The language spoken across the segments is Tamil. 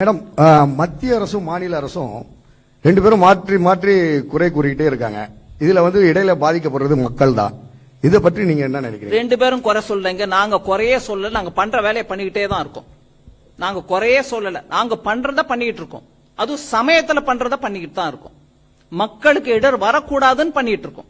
மேடம் மத்திய அரசும் மாநில அரசும் ரெண்டு பேரும் மாற்றி மாற்றி குறை கூறிக்கிட்டே இருக்காங்க. இதுல வந்து இடையில பாதிக்கப்படுறது மக்கள் தான் இதை பற்றி நீங்க என்ன நினைக்கிறீங்க? ரெண்டு பேரும் குறை சொல்லலைங்க நாங்க குறையே சொல்லல. நாங்க பண்ற வேலையை பண்ணிக்கிட்டே தான் இருக்கோம். நாங்க குறையே சொல்லல. நாங்க பண்றத பண்ணிக்கிட்டு இருக்கோம். அதுவும் சமயத்துல பண்றத பண்ணிக்கிட்டு தான் இருக்கோம். மக்களுக்கு இடர் வரக்கூடாதுன்னு பண்ணிட்டு இருக்கோம்.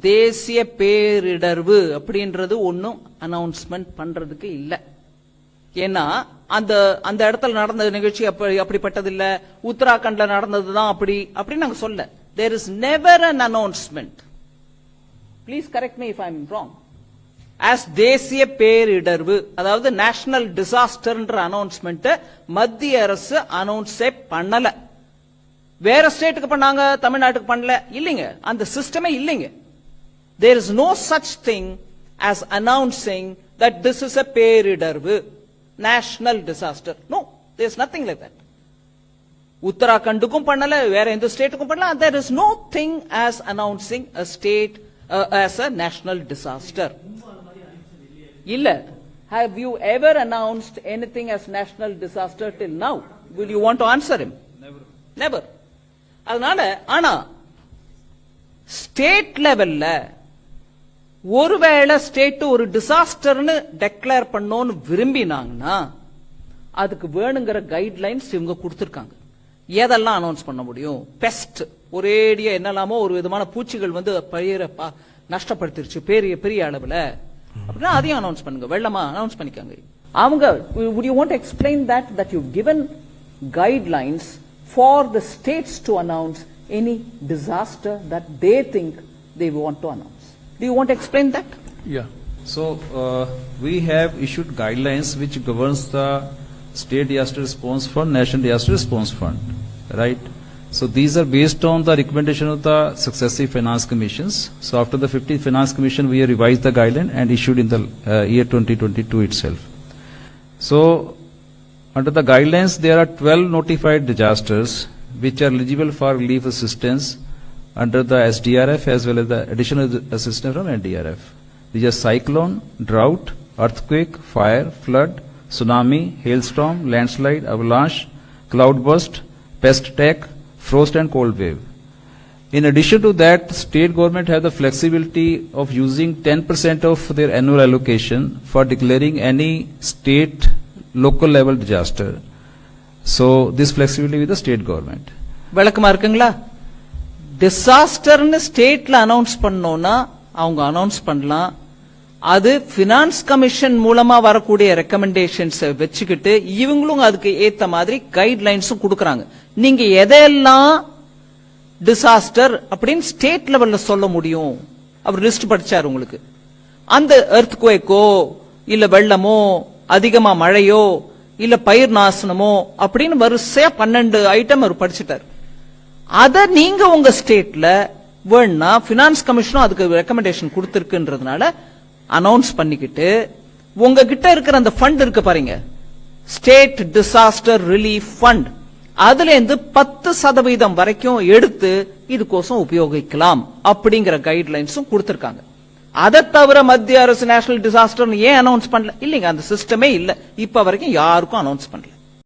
தேசிய பேரிடர்வு அப்படின்றது ஒன்றும் அனௌன்ஸ்மெண்ட் பண்றதுக்கு இல்லை. ஏன்னா அந்த அந்த இடத்துல நடந்த நிகழ்ச்சி அப்படி அப்படிப்பட்டது இல்ல உத்தராகண்ட்ல நடந்ததுதான் அப்படி அப்படின்னு நாங்க சொல்ல. There is never an announcement please correct me if I am wrong as தேசிய பேரிடர்வு அதாவது நேஷனல் டிசாஸ்டர்ன்ற அனௌன்ஸ்மெண்ட் மத்திய அரசு அனௌன்ஸே பண்ணல. வேற ஸ்டேட்டுக்கு பண்ணாங்க தமிழ்நாட்டுக்கு பண்ணல. இல்லைங்க. அந்த சிஸ்டமே இல்லைங்க. There is no such thing as announcing that this is a பேரிடர்வு national disaster no there is nothing like that உத்தராகண்டுக்கும் பண்ணல வேற எந்த ஸ்டேட்டுக்கும் பண்ணல. There is no thing as announcing a state as a national disaster இல்ல. Have you ever announced anything as national disaster till now? Will you want to answer him? Never. Never. அதனால ஆனா ஸ்டேட் லெவல்ல ஒருவேளை ஸ்டேட் ஒரு டிசாஸ்டர்னு டெக்ளேர் பண்ணோன்னு விரும்பினாங்கன்னா அதுக்கு வேணுங்கிற கைட்லைன்ஸ் இவங்க கொடுத்துருக்காங்க. எதெல்லாம் அனௌன்ஸ் பண்ண முடியும்? பெஸ்ட் ஒரேடியா என்னெல்லாமோ ஒரு விதமான பூச்சிகள் வந்து பயிரை நஷ்டப்படுத்திருச்சு பெரிய பெரிய அளவுல. அப்படின்னா அதையும் அனௌன்ஸ் பண்ணுங்க. வெள்ளமா அனௌன்ஸ் பண்ணிக்காங்க. அவங்க would you want that that you that guidelines for the states to announce any disaster that they think they think to announce do you want to explain that Yeah. So, uh, we have issued guidelines which governs the State Disaster Response Fund, National Disaster Response Fund, right? So these are based on the recommendation of the successive finance commissions. So after the 15th Finance Commission, we have revised the guideline and issued in the uh, year 2022 itself. So, under the guidelines, there are 12 notified disasters which are eligible for relief assistance under the SDRF as well as the additional assistance from NDRF. These are cyclone, drought, earthquake, fire, flood, tsunami, hailstorm, landslide, avalanche, cloudburst, pest attack, frost and cold wave. In addition to that, state government have the flexibility of using 10% of their annual allocation for declaring any state local level disaster. So this flexibility with the state government. விளக்கமா இருக்குங்களா டிசாஸ்டர்னு ஸ்டேட்ல அனௌன்ஸ் பண்ணோம்னா அவங்க அனௌன்ஸ் பண்ணலாம். அது பினான்ஸ் கமிஷன் மூலமா வரக்கூடிய ரெக்கமெண்டேஷன்ஸ் வச்சுக்கிட்டு இவங்களும் அதுக்கு ஏத்த மாதிரி கைட்லைன்ஸும் கொடுக்கறாங்க. நீங்க எதையெல்லாம் டிசாஸ்டர் அப்படின்னு ஸ்டேட் லெவல்ல சொல்ல முடியும்? அவர் லிஸ்ட் படிச்சார் உங்களுக்கு. அந்த எர்த் குவேக்கோ இல்ல வெள்ளமோ அதிகமா மழையோ இல்ல பயிர் நாசனமோ அப்படின்னு வரிசையா பன்னெண்டு ஐட்டம் அவர் படிச்சுட்டார். அதை நீங்க உங்க ஸ்டேட்ல வேணா பினான்ஸ் கமிஷனும் அதுக்கு ரெக்கமெண்டேஷன் கொடுத்துருக்குன்றதுனால அனௌன்ஸ் பண்ணிக்கிட்டு உங்ககிட்ட இருக்கிற அந்த ஃபண்ட் இருக்கு பாருங்க. ஸ்டேட் டிசாஸ்டர் ரிலீஃப் ஃபண்ட் அதுல இருந்து பத்து சதவீதம் வரைக்கும் எடுத்து இதுக்கோசம் உபயோகிக்கலாம் அப்படிங்கிற கைட்லைன்ஸும் கொடுத்திருக்காங்க. அதை தவிர மத்திய அரசு நேஷனல் டிசாஸ்டர் ஏன் அனௌன்ஸ் பண்ணல? இல்லைங்க அந்த சிஸ்டமே இல்ல. இப்ப வரைக்கும் யாருக்கும் அனௌன்ஸ் பண்ணல.